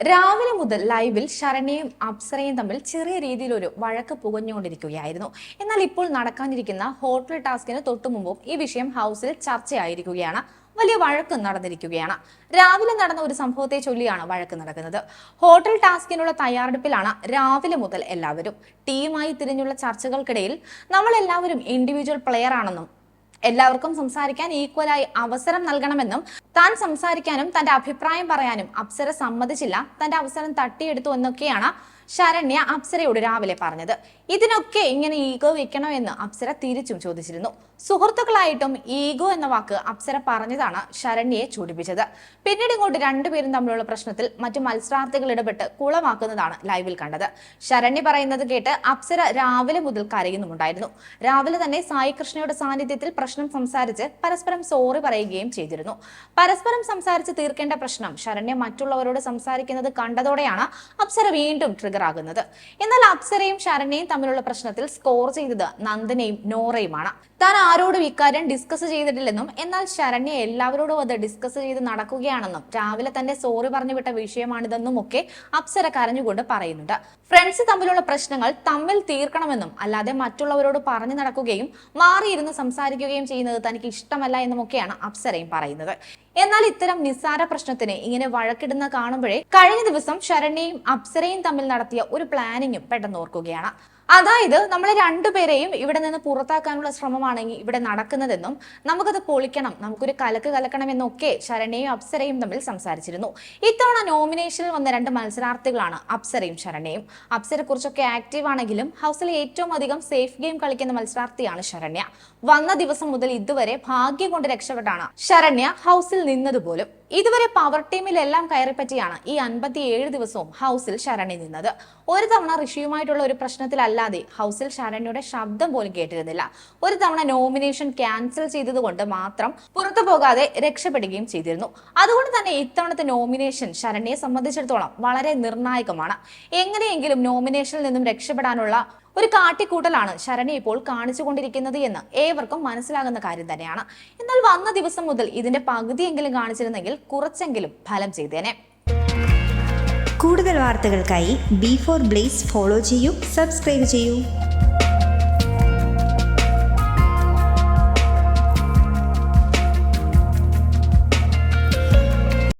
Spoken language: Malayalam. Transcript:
രാവിലെ മുതൽ ലൈവിൽ ശരണ്യയും അപ്സരയും തമ്മിൽ ചെറിയ രീതിയിൽ ഒരു വഴക്ക് പുകഞ്ഞുകൊണ്ടിരിക്കുകയായിരുന്നു. എന്നാൽ ഇപ്പോൾ നടക്കാനിരിക്കുന്ന ഹോട്ടൽ ടാസ്കിന് തൊട്ടു മുമ്പും ഈ വിഷയം ഹൗസിൽ ചർച്ചയായിരിക്കുകയാണ്. വലിയ വഴക്ക് നടന്നിരിക്കുകയാണ്. രാവിലെ നടന്ന ഒരു സംഭവത്തെ ചൊല്ലിയാണ് വഴക്ക് നടക്കുന്നത്. ഹോട്ടൽ ടാസ്കിനുള്ള തയ്യാറെടുപ്പിലാണ് രാവിലെ മുതൽ എല്ലാവരും. ടീമായി തിരിഞ്ഞുള്ള ചർച്ചകൾക്കിടയിൽ നമ്മൾ എല്ലാവരും ഇൻഡിവിജ്വൽ പ്ലെയർ ആണെന്നും എല്ലാവർക്കും സംസാരിക്കാൻ ഈക്വലായി അവസരം നൽകണമെന്നും താൻ സംസാരിക്കാനും തന്റെ അഭിപ്രായം പറയാനും അപ്സര സമ്മതിച്ചില്ല. തന്റെ അവസരം തട്ടിയെടുത്തു എന്നൊക്കെയാണ് ശരണ്യ അപ്സരയോട് രാവിലെ പറഞ്ഞത്. ഇതിനൊക്കെ ഇങ്ങനെ ഈഗോ വെക്കണോ എന്ന് അപ്സര തിരിച്ചും ചോദിച്ചിരുന്നു. സുഹൃത്തുക്കളായിട്ടും ഈഗോ എന്ന വാക്ക് അപ്സര പറഞ്ഞതാണ് ശരണ്യയെ ചൂടിപ്പിച്ചത്. പിന്നീട് ഇങ്ങോട്ട് രണ്ടുപേരും തമ്മിലുള്ള പ്രശ്നത്തിൽ മറ്റു മത്സരാർത്ഥികൾ ഇടപെട്ട് കുളമാക്കുന്നതാണ് ലൈവിൽ കണ്ടത്. ശരണ്യ പറയുന്നത് കേട്ട് അപ്സര രാവിലെ മുതൽ കരയുന്നുമുണ്ടായിരുന്നു. രാവിലെ തന്നെ സായി കൃഷ്ണയുടെ സാന്നിധ്യത്തിൽ പ്രശ്നം സംസാരിച്ച് പരസ്പരം സോറി പറയുകയും ചെയ്തിരുന്നു. പരസ്പരം സംസാരിച്ച് തീർക്കേണ്ട പ്രശ്നം ശരണ്യ മറ്റുള്ളവരോട് സംസാരിക്കുന്നത് കണ്ടതോടെയാണ് അപ്സര വീണ്ടും ട്രിഗർ ആകുന്നത് എന്നാൽ അപ്സരയും ശരണ്യയും തമ്മിലുള്ള പ്രശ്നത്തിൽ സ്കോർ ചെയ്തത് നന്ദനയും നോറയുമാണ്. താൻ ആരോടും ഇക്കാര്യം ഡിസ്കസ് ചെയ്തിട്ടില്ലെന്നും എന്നാൽ ശരണ്യ എല്ലാവരോടും അത് ഡിസ്കസ് ചെയ്ത് നടക്കുകയാണെന്നും രാവിലെ തന്നെ സോറി പറഞ്ഞു വിട്ട വിഷയമാണിതെന്നും ഒക്കെ അപ്സര കരഞ്ഞുകൊണ്ട് പറയുന്നുണ്ട്. ഫ്രണ്ട്സ് തമ്മിലുള്ള പ്രശ്നങ്ങൾ തമ്മിൽ തീർക്കണമെന്നും അല്ലാതെ മറ്റുള്ളവരോട് പറഞ്ഞു നടക്കുകയും മാറിയിരുന്ന് സംസാരിക്കുകയും ചെയ്യുന്നത് തനിക്ക് ഇഷ്ടമല്ല എന്നുമൊക്കെയാണ് അപ്സരയും പറയുന്നത്. എന്നാൽ ഇത്തരം നിസ്സാര പ്രശ്നത്തിന് ഇങ്ങനെ വഴക്കിടുന്ന കാണുമ്പോഴേ കഴിഞ്ഞ ദിവസം ശരണ്യയും അപ്സരയും തമ്മിൽ നടത്തിയ ഒരു പ്ലാനിങ്ങും പെട്ടെന്ന് ഓർക്കുകയാണ്. അതായത് നമ്മൾ രണ്ടുപേരെയും ഇവിടെ നിന്ന് പുറത്താക്കാനുള്ള ശ്രമമാണെങ്കിൽ ഇവിടെ നടക്കുന്നതെന്നും നമുക്കത് പൊളിക്കണം നമുക്കൊരു കലക്ക് കലക്കണം എന്നൊക്കെ ശരണ്യയും അപ്സരയും തമ്മിൽ സംസാരിച്ചിരുന്നു. ഇത്തവണ നോമിനേഷനിൽ വന്ന രണ്ട് മത്സരാർത്ഥികളാണ് അപ്സരയും ശരണ്യയും. അപ്സരെ കുറിച്ചൊക്കെ ആക്റ്റീവ് ആണെങ്കിലും ഹൗസിൽ ഏറ്റവും അധികം സേഫ് ഗെയിം കളിക്കുന്ന മത്സരാർത്ഥിയാണ് ശരണ്യ. വന്ന ദിവസം മുതൽ ഇതുവരെ ഭാഗ്യം കൊണ്ട് രക്ഷപ്പെട്ടാണ് ശരണ്യ ഹൗസിൽ നിന്നതുപോലും ഇതുവരെ പവർ ടീമിലെല്ലാം കയറിപ്പറ്റിയാണ് ഈ അൻപത്തിയേഴ് ദിവസവും ഹൗസിൽ ശരണി നിന്നത്. ഒരു തവണ ഋഷിയുമായിട്ടുള്ള ഒരു പ്രശ്നത്തിലല്ലാതെ ഹൗസിൽ ശരണ്യയുടെ ശബ്ദം പോലും കേട്ടിരുന്നില്ല. ഒരു തവണ നോമിനേഷൻ ക്യാൻസൽ ചെയ്തതുകൊണ്ട് മാത്രം പുറത്തു പോകാതെ രക്ഷപ്പെടുകയും ചെയ്തിരുന്നു. അതുകൊണ്ട് തന്നെ ഇത്തവണത്തെ നോമിനേഷൻ ശരണ്യെ സംബന്ധിച്ചിടത്തോളം വളരെ നിർണായകമാണ്. എങ്ങനെയെങ്കിലും നോമിനേഷനിൽ നിന്നും രക്ഷപ്പെടാനുള്ള ഒരു കാട്ടിക്കൂട്ടലാണ് ശരണി ഇപ്പോൾ കാണിച്ചുകൊണ്ടിരിക്കുന്നത് എന്ന് ഏവർക്കും മനസ്സിലാകുന്ന കാര്യം തന്നെയാണ്. എന്നാൽ വന്ന ദിവസം മുതൽ ഇതിന്റെ പകുതിയെങ്കിലും കാണിച്ചിരുന്നെങ്കിൽ കുറച്ചെങ്കിലും ഫലം ചെയ്തേനെ. കൂടുതൽ വാർത്തകൾക്കായി ബി ഫോർ ബ്ലേസ് ഫോളോ ചെയ്യൂ സബ്സ്ക്രൈബ് ചെയ്യൂ.